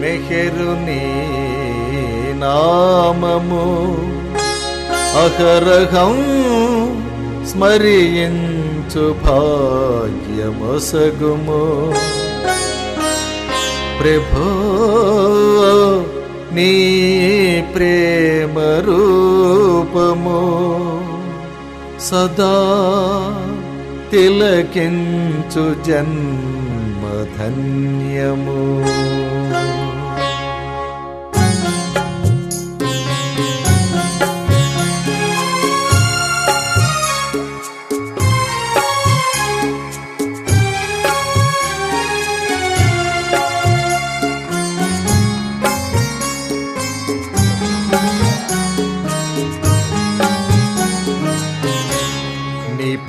మెహరు నీ నామము. అహరహం స్మరించు భాగ్యమసగుము. ప్రభో నీ ప్రేమ రూపము సదా తిలకించు జన్మధన్యము.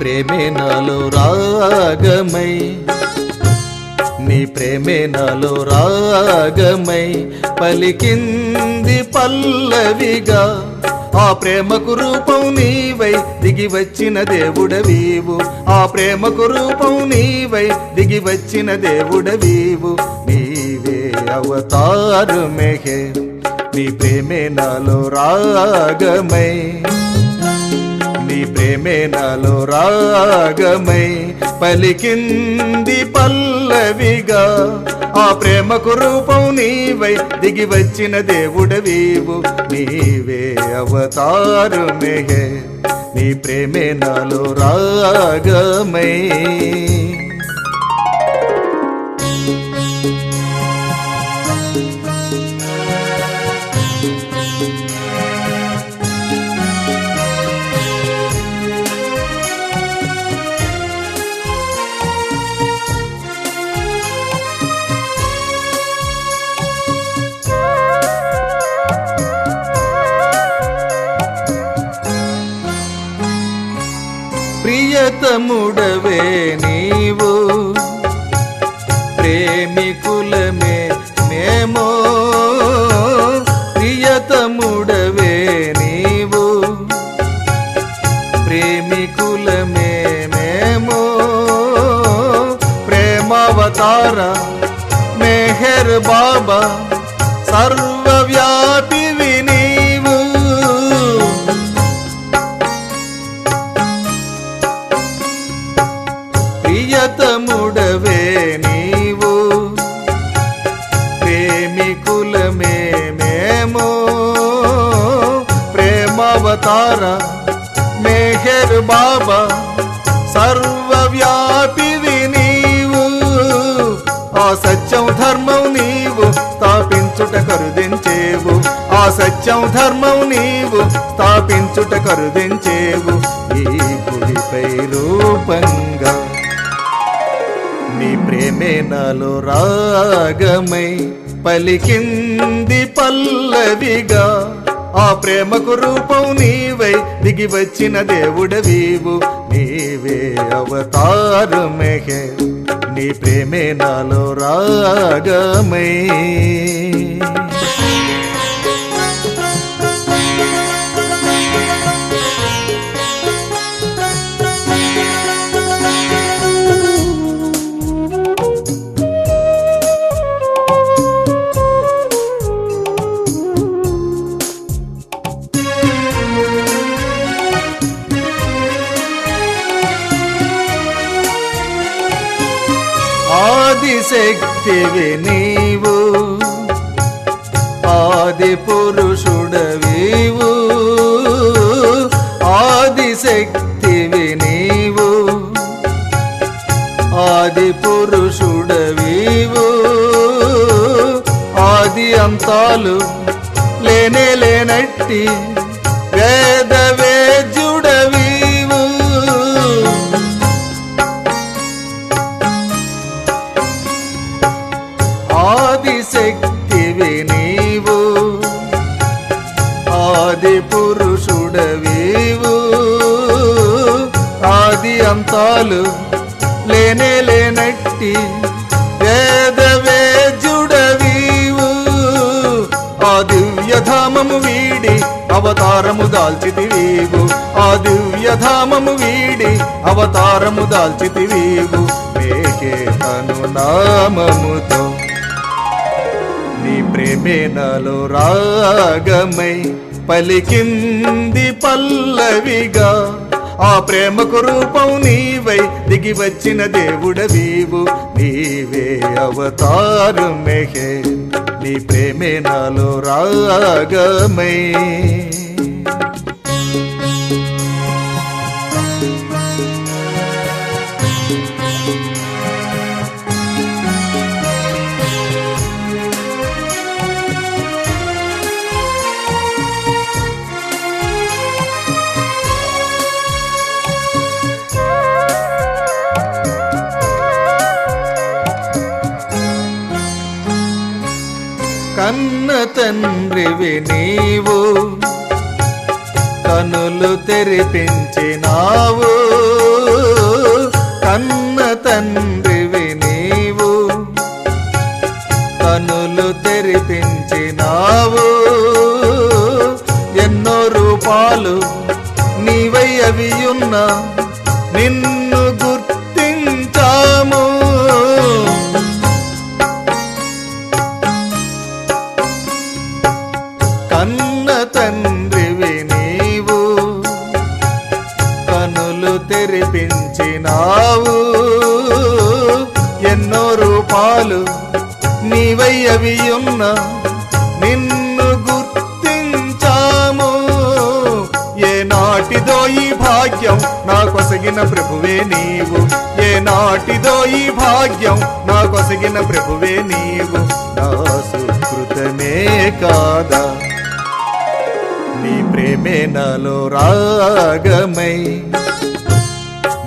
ప్రేమే నాలో రాగమై. నీ ప్రేమే నాలో రాగమై పలికింది పల్లవిగా. ఆ ప్రేమకు రూపం నీవై దిగి వచ్చిన దేవుడవీవు. ఆ ప్రేమకు రూపం నీవై దిగి వచ్చిన దేవుడవీవు. నీవే అవతారు మెహే నీ ప్రేమే నాలో రాగమై. ప్రేమే నాలో రాగమై పలికింది పల్లవిగా ఆ ప్రేమకు రూపం నీవై దిగి వచ్చిన దేవుడవీవు. నీవే అవతారు మెహే నీ ప్రేమే నాలో రాగమై. ప్రియతముడవే నీవు. ప్రేమికులమే మేమో ప్రియతముడవే నీవు. ప్రేమికులమే మేమో ప్రేమావతార మెహర్ బాబా సర్వ ప్రేమావతార మెహర్ బాబా సర్వవ్యాపివి నీవు ఆ సత్యం ధర్మం నీవు స్థాపించుట కరుదించేవు. ఆ సత్యం ధర్మం నీవు స్థాపించుట కరుదించేవు. ఈ గుడిపై రూపంగా నీ ప్రేమే నాలో రాగమై పలికింది పల్లవిగా. ఆ ప్రేమకు రూపం నీవై దిగి వచ్చిన దేవుడవీవు. నీవే అవతారమే. నీ ప్రేమే నాలో రాగమై. ఆదిశక్తివి నీవు ఆది పురుషుడవీవు ఆదిశక్తివి నీవు ఆది పురుషుడవీవు ఆది అంతాలు లేనే లేనట్టి పురుషుడవీవు ఆది అంతాలు లేనే లేనట్టి వేద వేద్యుడవీవు ఆ దివ్యధామము వీడి అవతారము దాల్చితివీవు. ఆ దివ్యధామము వీడి అవతారము దాల్చితివీవు. మేకే తను నామముతో నీ ప్రేమే నాలో రాగమై పలికింది పల్లవిగా. ఆ ప్రేమకు రూపం నీవై దిగి వచ్చిన దేవుడవీవు. నీవే అవతారు మెహే నీ ప్రేమే నాలో రాగమై. తండ్రివి నీవు. కనులు తెరిపించినావు. కన్న తండ్రి తండ్రివి నీవు కనులు తెరిపించినావు. ఎన్నో రూపాలు నీవై అవి ఉన్న నిన్ను గుర్తించాము. ఏ నాటిదో ఈ భాగ్యం నా కొసగిన ప్రభువే నీవు. ఏ నాటిదో ఈ భాగ్యం నా కొసగిన ప్రభువే నీవు. నా సుకృతమే కాదా? ప్రేమే నాలో రాగమై.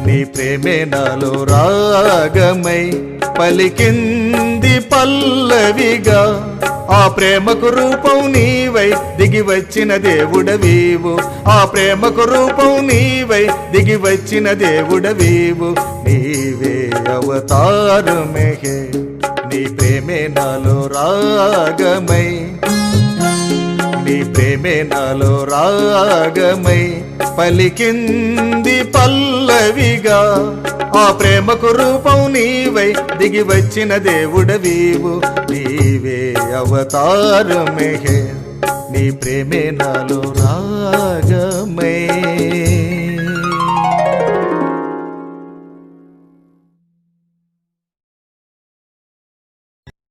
నీ ప్రేమే నాలో రాగమై పలికింది పల్లవిగా. ఆ ప్రేమకు రూపం నీవై దిగి వచ్చిన దేవుడవీవు. ఆ ప్రేమకు రూపం నీవై దిగి వచ్చిన దేవుడవీవు. నీవే మేఘే నీ ప్రేమే నాలో రాగమై. ప్రేమే నాలో రాగమై పలికింది పల్లవిగా. ఆ ప్రేమకు రూపం నీవై దిగి వచ్చిన దేవుడవీవు. నీవే అవతారమే. నీ ప్రేమే నాలో రాగమై